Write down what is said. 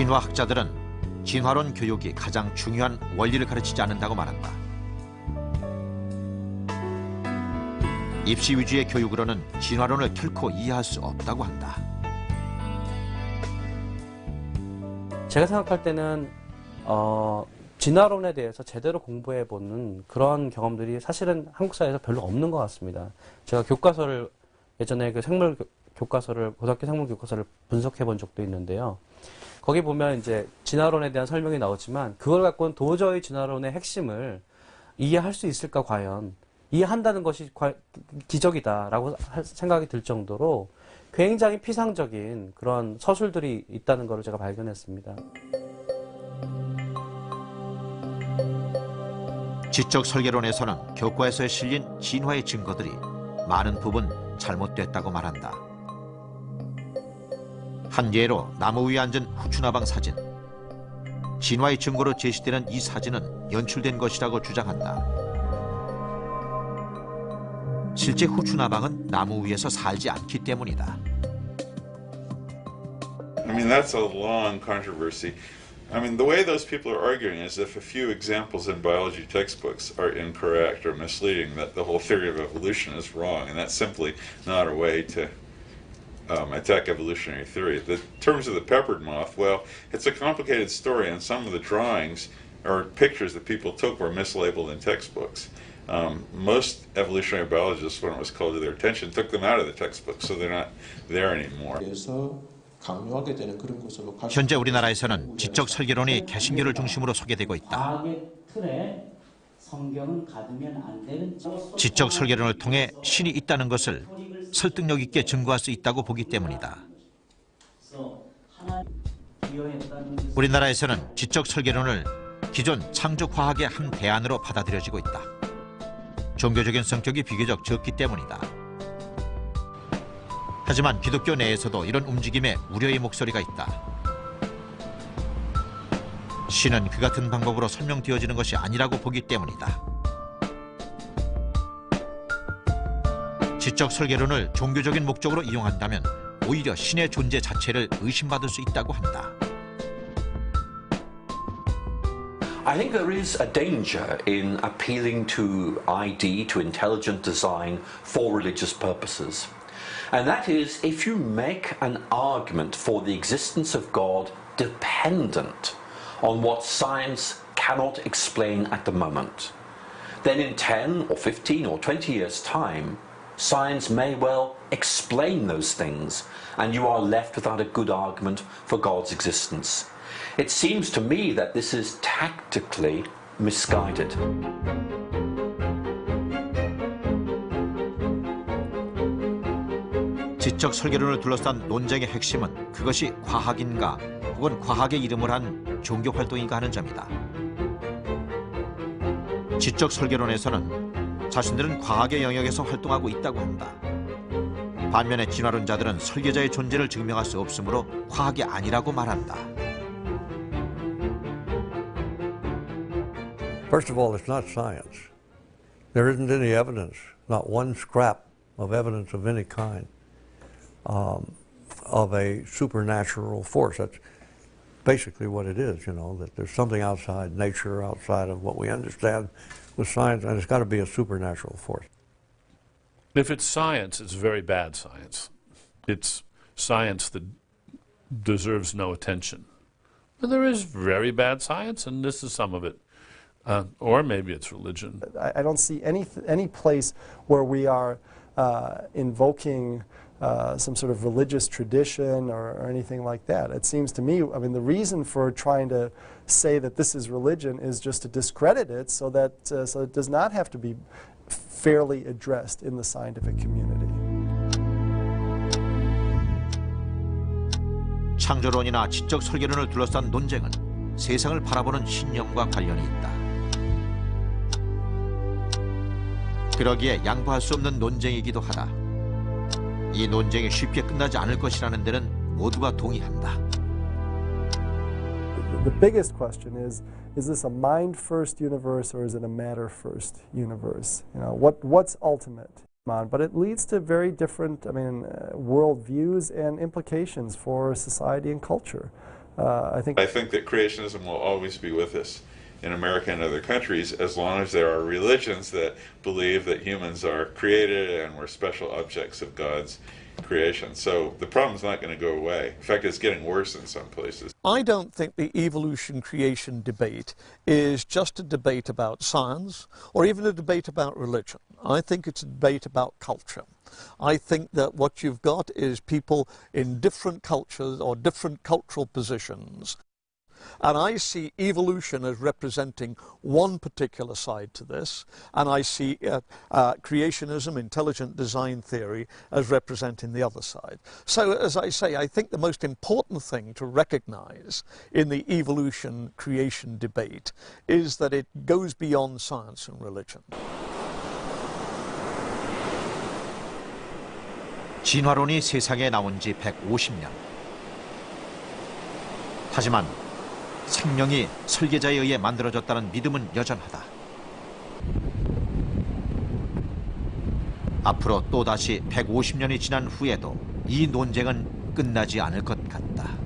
진화학자들은 진화론 교육이 가장 중요한 원리를 가르치지 않는다고 말한다. 입시 위주의 교육으로는 진화론을 결코 이해할 수 없다고 한다. 제가 생각할 때는 어, 진화론에 대해서 제대로 공부해 보는 그런 경험들이 사실은 한국 사회에서 별로 없는 것 같습니다. 제가 교과서를 예전에 그 생물 교- 교과서를 고등학교 생물 교과서를 분석해 본 적도 있는데요. 거기 보면 이제 진화론에 대한 설명이 나오지만 그걸 갖고는 도저히 진화론의 핵심을 이해할 수 있을까 과연 이해한다는 것이 과- 기적이다라고 할- 생각이 들 정도로 굉장히 피상적인 그런 서술들이 있다는 것을 제가 발견했습니다. 지적 설계론에서는 교과에서 실린 진화의 증거들이 많은 부분 잘못됐다고 말한다. 한 예로 나무 위에 앉은 후추나방 사진. 진화의 증거로 제시되는 이 사진은 연출된 것이라고 주장한다. 실제 후추나방은 나무 위에서 살지 않기 때문이다. I mean, that's a long controversy. I mean, the way those people are arguing is if a few examples in biology textbooks are incorrect or misleading, that the whole theory of evolution is wrong, and that's simply not a way to um, attack evolutionary theory. The terms of the peppered moth, well, it's a complicated story, and some of the drawings or pictures that people took were mislabeled in textbooks. Um, most evolutionary biologists, when it was called to their attention, took them out of the textbooks, so they're not there anymore. 그래서 강요하게 되는 그런 것으로 갈 현재 수 우리나라에서는 있는 지적 설계론이 개신교를 중심으로 소개되고 있다. 과학의 틀에 성경은 가두면 안 되는 지적 설계론을 통해 신이 있다는 것을 설득력 있게 증거할 수 있다고 보기 때문이다. 우리나라에서는 지적 설계론을 기존 창조 과학의 한 대안으로 받아들여지고 있다. 종교적인 성격이 비교적 적기 때문이다. 하지만 기독교 내에서도 이런 움직임에 우려의 목소리가 있다. 신은 그 같은 방법으로 설명되어지는 것이 아니라고 보기 때문이다. 지적 설계론을 종교적인 목적으로 이용한다면 오히려 신의 존재 자체를 의심받을 수 있다고 한다. I think there is a danger in appealing to ID, to intelligent design for religious purposes. And that is if you make an argument for the existence of God dependent on what science cannot explain at the moment, then in 10 or 15 or 20 years' time, science may well explain those things, and you are left without a good argument for God's existence. It seems to me that this is tactically misguided. 지적 설계론을 둘러싼 논쟁의 핵심은 그것이 과학인가 혹은 과학의 이름을 한 종교 활동인가 하는 점이다. 지적 설계론에서는 자신들은 과학의 영역에서 활동하고 있다고 한다. 반면에 진화론자들은 설계자의 존재를 증명할 수 없으므로 과학이 아니라고 말한다. First of all, it's not science. There isn't any evidence, not one scrap of evidence of any kind, um, of a supernatural force. That's basically what it is, you know, that there's something outside nature, outside of what we understand with science, and it's got to be a supernatural force. If it's science, it's very bad science. It's science that deserves no attention. But there is very bad science, and this is some of it. Uh, or maybe it's religion. I, I don't see any, any place where we are uh, invoking uh, some sort of religious tradition or, or anything like that. It seems to me, I mean, the reason for trying to say that this is religion is just to discredit it so that uh, so it does not have to be fairly addressed in the scientific community. 창조론이나 지적 설계론을 둘러싼 논쟁은 세상을 바라보는 신념과 관련이 있다. 그러기에 양보할 수 없는 논쟁이기도 하다. 이 논쟁이 쉽게 끝나지 않을 것이라는 데는 모두가 동의한다. The biggest question is is this a mind first universe or is it a matter first universe? You know, what, what's ultimate? On, but it leads to very different, I mean, uh, world views and implications for society and culture. uh, I think I think that creationism will always be with us in America and other countries as long as there are religions that believe that humans are created and we're special objects of God's creation. So the problem's not going to go away. In fact, it's getting worse in some places. I don't think the evolution creation debate is just a debate about science or even a debate about religion. I think it's a debate about culture. I think that what you've got is people in different cultures or different cultural positions. And I see evolution as representing one particular side to this, and I see uh, uh, creationism, intelligent design theory, as representing the other side. So, as I say, I think the most important thing to recognize in the evolution creation debate is that it goes beyond science and religion. 진화론이 세상에 나온 지 150년. 하지만 생명이 설계자에 의해 만들어졌다는 믿음은 여전하다. 앞으로 또다시 150년이 지난 후에도 이 논쟁은 끝나지 않을 것 같다.